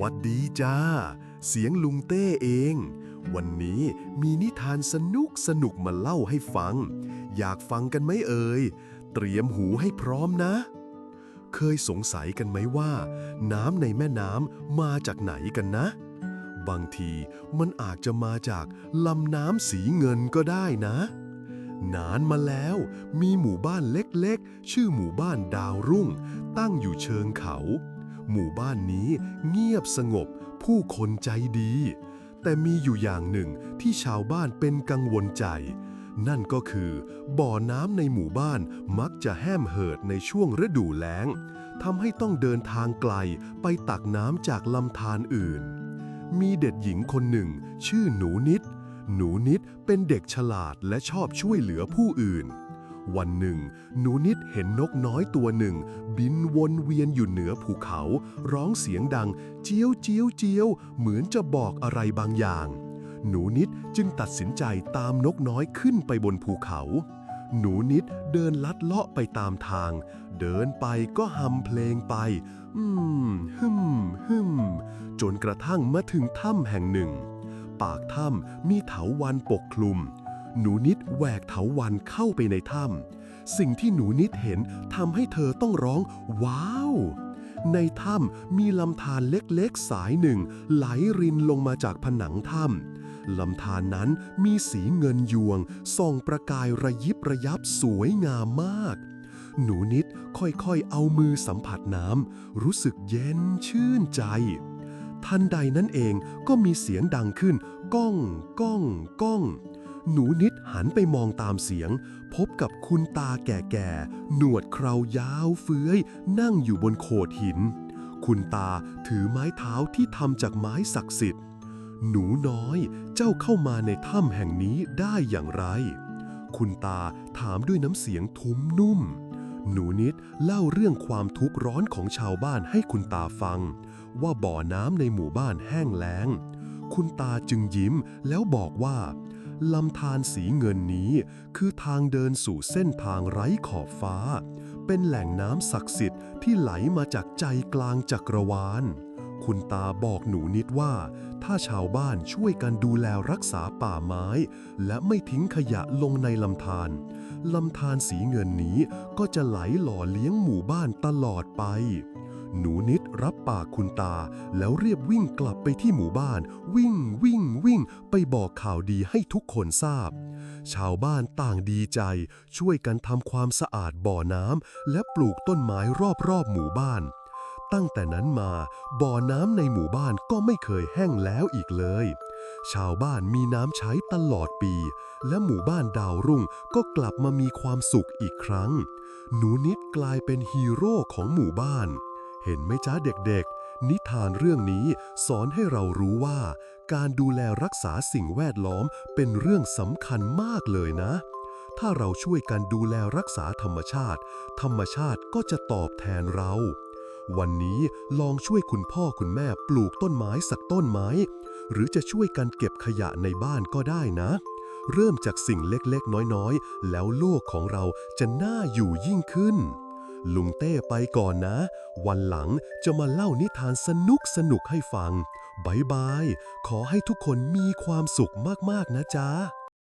วัดดีจ้า เสียงลุงเต้เอง วันนี้มีนิทานสนุกสนุกมาเล่าให้ฟัง อยากฟังกันไหมเอ่ย เตรียมหูให้พร้อมนะ เคยสงสัยกันไหมว่า น้ำในแม่น้ำมาจากไหนกันนะ บางทีมันอาจจะมาจากลำน้ำสีเงินก็ได้นะ นานมาแล้วมีหมู่บ้านเล็กๆ ชื่อหมู่บ้านดาวรุ่ง ตั้งอยู่เชิงเขา หมู่บ้านนี้เงียบสงบ ผู้คนใจดี แต่มีอยู่อย่างหนึ่งที่ชาวบ้านเป็นกังวลใจ นั่นก็คือ บ่อน้ำในหมู่บ้านมักจะแห้มเหิดในช่วงฤดูแล้งทำให้ต้องเดินทางไกลไปตักน้ำจากลำธารอื่น มีเด็กหญิงคนหนึ่ง ชื่อหนูนิด หนูนิดเป็นเด็กฉลาดและชอบช่วยเหลือผู้อื่น วันหนึ่ง หนูนิดเห็นนกน้อยตัวหนึ่ง บินวนเวียนอยู่เหนือภูเขา ร้องเสียงดัง เจียวเจียวเจียว เหมือนจะบอกอะไรบางอย่าง หนูนิดจึงตัดสินใจตามนกน้อยขึ้นไปบนภูเขา หนูนิดเดินลัดเลาะไปตามทาง เดินไปก็ฮัมเพลงไป อืมฮึมฮึมจนกระทั่งมาถึงถ้ำแห่งหนึ่ง ปากถ้ำมีเถาวันปกคลุม หนูนิดแหวกเถาวันเข้าไปในถ้ำสิ่งที่หนูนิดเห็นทำให้เธอต้องร้อง ว้าว ในถ้ำมีลำธารเล็กๆสายหนึ่ง ไหลรินลงมาจากผนังถ้ำลำธารนั้นมีสีเงินยวง ส่องประกายระยิบระยับสวยงามมาก หนูนิดค่อยๆเอามือสัมผัสน้ำรู้สึกเย็นชื่นใจทันใดนั้นเองก็มีเสียงดังขึ้น ก้อง ก้อง ก้อง หนูนิดหันไปมองตามเสียง พบกับคุณตาแก่ๆ หนวดเครายาวเฟื้อย นั่งอยู่บนโขดหิน คุณตาถือไม้เท้าที่ทำจากไม้ศักดิ์สิทธิ์ หนูน้อยเจ้าเข้ามาในถ้ำแห่งนี้ได้อย่างไร คุณตาถามด้วยน้ำเสียงทุ้มนุ่ม หนูนิดเล่าเรื่องความทุกข์ร้อนของชาวบ้านให้คุณตาฟัง ว่าบ่อน้ำในหมู่บ้านแห้งแล้ง คุณตาจึงยิ้มแล้วบอกว่า ลำธารสีเงินนี้คือทางเดินสู่เส้นทางไร้ขอบฟ้า เป็นแหล่งน้ำศักดิ์สิทธิ์ที่ไหลมาจากใจกลางจักรวาล คุณตาบอกหนูนิดว่า ถ้าชาวบ้านช่วยกันดูแลรักษาป่าไม้ และไม่ทิ้งขยะลงในลำธารลำธารสีเงินนี้ก็จะไหลหล่อเลี้ยงหมู่บ้านตลอดไป หนูนิด รับปากคุณตา แล้วเรียบวิ่งกลับไปที่หมู่บ้าน วิ่งวิ่งวิ่ง ไปบอกข่าวดีให้ทุกคนทราบ ชาวบ้านต่างดีใจ ช่วยกันทำความสะอาดบ่อน้ำและปลูกต้นไม้รอบๆหมู่บ้าน ตั้งแต่นั้นมา บ่อน้ำในหมู่บ้านก็ไม่เคยแห้งแล้วอีกเลย ชาวบ้านมีน้ำใช้ตลอดปี และหมู่บ้านดาวรุ่งก็กลับมามีความสุขอีกครั้ง หนูนิดกลายเป็นฮีโร่ของหมู่บ้าน เห็นไหมจ้าเด็กๆ นิทานเรื่องนี้สอนให้เรารู้ว่า การดูแลรักษาสิ่งแวดล้อมเป็นเรื่องสำคัญมากเลยนะ ถ้าเราช่วยกันดูแลรักษาธรรมชาติ ธรรมชาติก็จะตอบแทนเรา วันนี้ลองช่วยคุณพ่อคุณแม่ปลูกต้นไม้สักต้นไม้ หรือจะช่วยกันเก็บขยะในบ้านก็ได้นะ เริ่มจากสิ่งเล็กๆ น้อยๆ แล้วโลกของเราจะน่าอยู่ยิ่งขึ้น ลุงเต้ไปก่อนนะ วันหลังจะมาเล่านิทานสนุกสนุกให้ฟังบายบาย ขอให้ทุกคนมีความสุขมาก ๆ นะจ๊ะ